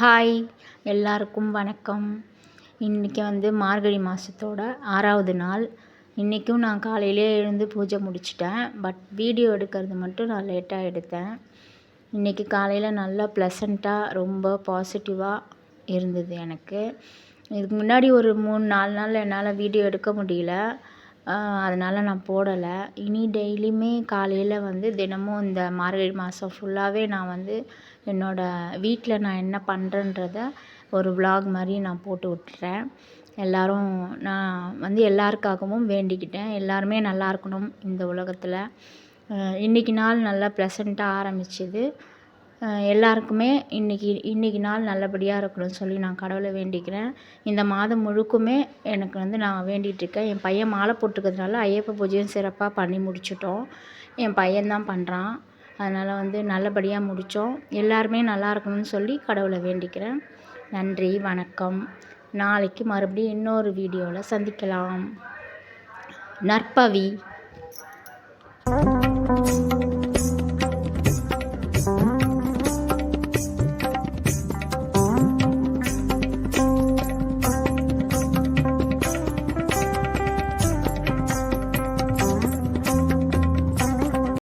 Hi எல்லாருக்கும் வணக்கம். இன்றைக்கி வந்து மார்கழி மாதத்தோட ஆறாவது நாள். இன்றைக்கும் நான் காலையிலே எழுந்து பூஜை முடிச்சிட்டேன். பட் வீடியோ எடுக்கிறது மட்டும் நான் லேட்டாக எடுத்தேன். இன்றைக்கி காலையில் நல்லா ப்ளசண்ட்டாக ரொம்ப பாசிட்டிவாக இருந்தது எனக்கு. இதுக்கு முன்னாடி ஒரு மூணு நாலு நாள் என்னால் வீடியோ எடுக்க முடியல. அதனால் நான் போடலை. இனி டெய்லியுமே காலையில் வந்து தினமும் இந்த மார்கழி மாதம் ஃபுல்லாகவே நான் வந்து என்னோடய வீட்டில் நான் என்ன பண்ணுறேன்றத ஒரு விலாக் மாதிரி நான் போட்டு விட்டுறேன். எல்லோரும் நான் வந்து எல்லாருக்காகவும் வேண்டிக்கிட்டேன். எல்லாருமே நல்லா இருக்கணும் இந்த உலகத்தில். இன்றைக்கி நாள் நல்லா ப்ளசண்ட்டாக ஆரம்பிச்சிது. எல்லாருக்குமே இன்றைக்கி இன்றைக்கி நாள் நல்லபடியாக இருக்கணும்னு சொல்லி நான் கடவுளை வேண்டிக்கிறேன். இந்த மாதம் முழுக்குமே எனக்கு வந்து நான் வேண்டிகிட்ருக்கேன் என் பையன் மாலை போட்டுக்கிறதுனால ஐயப்ப பூஜையும் சிறப்பாக பண்ணி முடிச்சிட்டோம். என் பையன்தான் பண்ணுறான் அதனால் வந்து நல்லபடியாக முடித்தோம் எல்லாருமே நல்லா இருக்கணும்னு சொல்லி கடவுளை வேண்டிக்கிறேன். நன்றி வணக்கம். நாளைக்கு மறுபடியும் இன்னொரு வீடியோவில் சந்திக்கலாம். நற்பவி.